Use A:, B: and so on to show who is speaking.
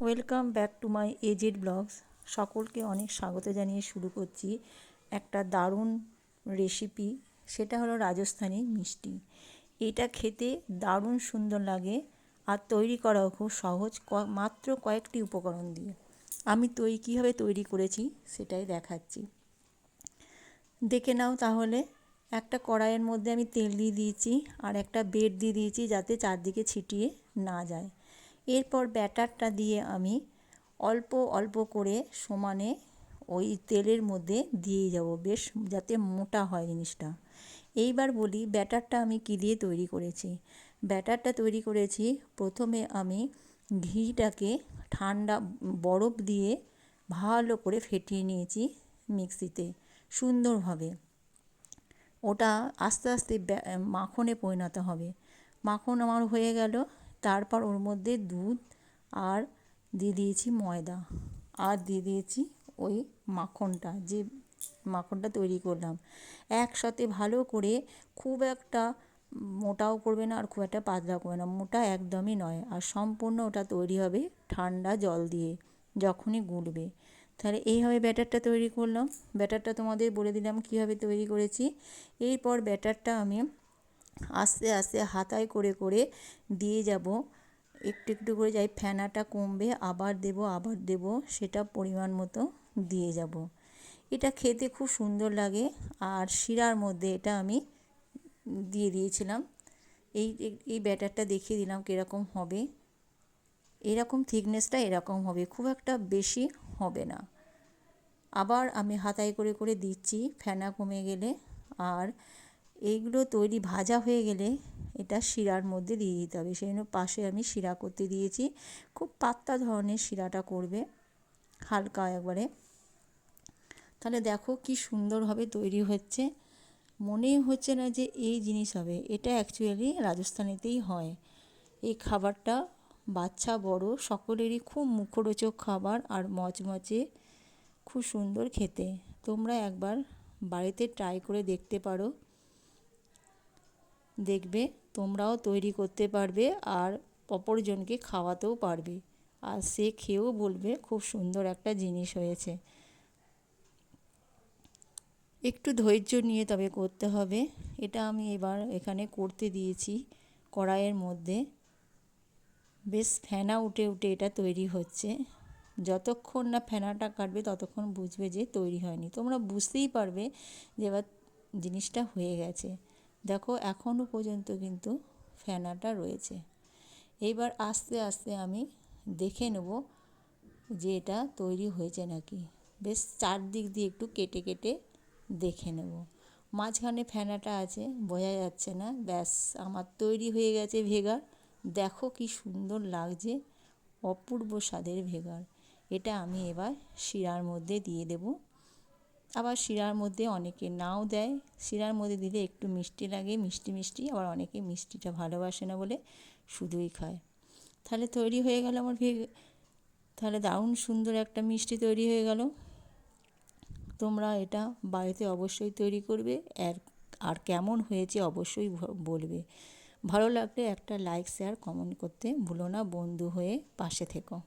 A: Welcome back to my AZ blogs. সকলকে অনেক স্বাগত জানিয়ে শুরু করছি একটা দারুণ রেসিপি, সেটা হলো রাজস্থানি মিষ্টি। এটা খেতে দারুণ সুন্দর লাগে আর তৈরি করাও খুব সহজ মাত্র কয়েকটি উপকরণ দিয়ে। আমি তৈরি কীভাবে তৈরি করেছি সেটাই দেখাচ্ছি। দেখে নাও তাহলে, একটা কড়াইয়ের মধ্যে আমি তেল দিয়ে দিয়েছি আর একটা বেড দিয়ে দিয়েছি যাতে চারদিকে ছিটিয়ে না যায়। এরপর ব্যাটারটা দিয়ে আমি অল্প অল্প করে সমানে ওই তেলের মধ্যে দিয়ে যাব, বেশ যাতে মোটা হয় জিনিসটা। এইবার বলি ব্যাটারটা আমি কী দিয়ে তৈরি করেছি? ব্যাটারটা তৈরি করেছি প্রথমে আমি ঘিটাকে ঠান্ডা বরফ দিয়ে ভালো করে ফেটিয়ে নিয়েছি মিক্সিতে সুন্দরভাবে। ওটা আস্তে আস্তে মাখনে পরিণত হবে। মাখন আমার হয়ে গেল তারপর ওর মধ্যে দুধ আর দিয়ে দিয়েছি ময়দা। আর দিয়ে দিয়েছি ওই মাখনটা, যে মাখনটা তৈরি করলাম। একসাথে ভালো করে খুব একটা মোটাও করবে না আর খুব একটা পাতলা করবে না, মোটা একদমই নয়। আর সম্পূর্ণ ওটা তৈরি হবে ঠান্ডা জল দিয়ে, যখনই গুলবে। তাহলে এইভাবে ব্যাটারটা তৈরি করলাম। ব্যাটারটা তোমাদের বলে দিলাম কীভাবে তৈরি করেছি। এরপর ব্যাটারটা আমি আস্তে আস্তে হাতায় করে করে দিয়ে যাব। একটু একটু করে যাই, ফেনাটা কমবে, আবার দেব আবার দেব, সেটা পরিমাণ মতো দিয়ে যাব। এটা খেতে খুব সুন্দর লাগে আর শিরার মধ্যে এটা আমি দিয়ে দিয়েছিলাম। এই এই ব্যাটারটা দেখিয়ে দিলাম কীরকম হবে। এরকম থিকনেসটা এরকম হবে, খুব একটা বেশি হবে না। আবার আমি হাতায় করে করে দিচ্ছি, ফেনা কমে গেলে। আর এইগুলো তৈরি ভাজা হয়ে গেলে এটা শিরার মধ্যে দিয়ে দিতে হবে। সেই জন্য পাশে আমি শিরা করতে দিয়েছি। খুব পাতলা ধরনের শিরাটা করবে, হালকা একবারে। তাহলে দেখো কি সুন্দরভাবে তৈরি হচ্ছে। মনেই হচ্ছে না যে এই জিনিস হবে, এটা অ্যাকচুয়ালি রাজস্থানেতেই হয়। এই খাবারটা বাচ্চা, বড় সকলেরই খুব মুখরোচক খাবার আর মচমচে, খুব সুন্দর খেতে। তোমরা একবার বাড়িতে ট্রাই করে দেখতে পারো। দেখবে, তোমরাও তৈরি করতে পারবে আর অপরজনকে খাওয়াতেও পারবে। আর সে খেয়েও বলবে, খুব সুন্দর একটা জিনিস হয়েছে। একটু ধৈর্য নিয়ে তবে করতে হবে। এটা আমি এবার এখানে করতে দিয়েছি কড়াইয়ের মধ্যে। বেশ ফেনা উঠে উঠে এটা তৈরি হচ্ছে। যতক্ষণ না ফেনাটা কাটবে, ততক্ষণ বুঝবে যে তৈরি হয়নি। তোমরা বুঝতেই পারবে যে এবার জিনিসটা হয়ে গেছে। দেখো এখনও পর্যন্ত কিন্তু ফেনাটা রয়েছে। এইবার আস্তে আস্তে আমি দেখে নেব যে এটা তৈরি হয়েছে নাকি। বেশ চারদিক দিয়ে একটু কেটে কেটে দেখে নেব। মাঝখানে ফেনাটা আছে, বোঝা যাচ্ছে না। ব্যাস, আমার তৈরি হয়ে গেছে ভেগার। দেখো কি সুন্দর লাগছে, অপূর্ব স্বাদের ভেগার। এটা আমি এবার শিরার মধ্যে দিয়ে দেবো। আবার শিরার মধ্যে অনেকে নাও দেয়। শিরার মধ্যে দিলে একটু মিষ্টি লাগে, মিষ্টি মিষ্টি, আবার অনেকে মিষ্টিটা ভালোবাসে না বলে শুধুই খায়। তাহলে তৈরি হয়ে গেল আমার ভেগে, তাহলে দারুণ সুন্দর একটা মিষ্টি তৈরি হয়ে গেল। তোমরা এটা বাড়িতে অবশ্যই তৈরি করবে আর আর কেমন হয়েছে অবশ্যই বলবে। ভালো লাগলে একটা লাইক, শেয়ার, কমেন্ট করতে ভুলো না, বন্ধু হয়ে পাশে থেকো।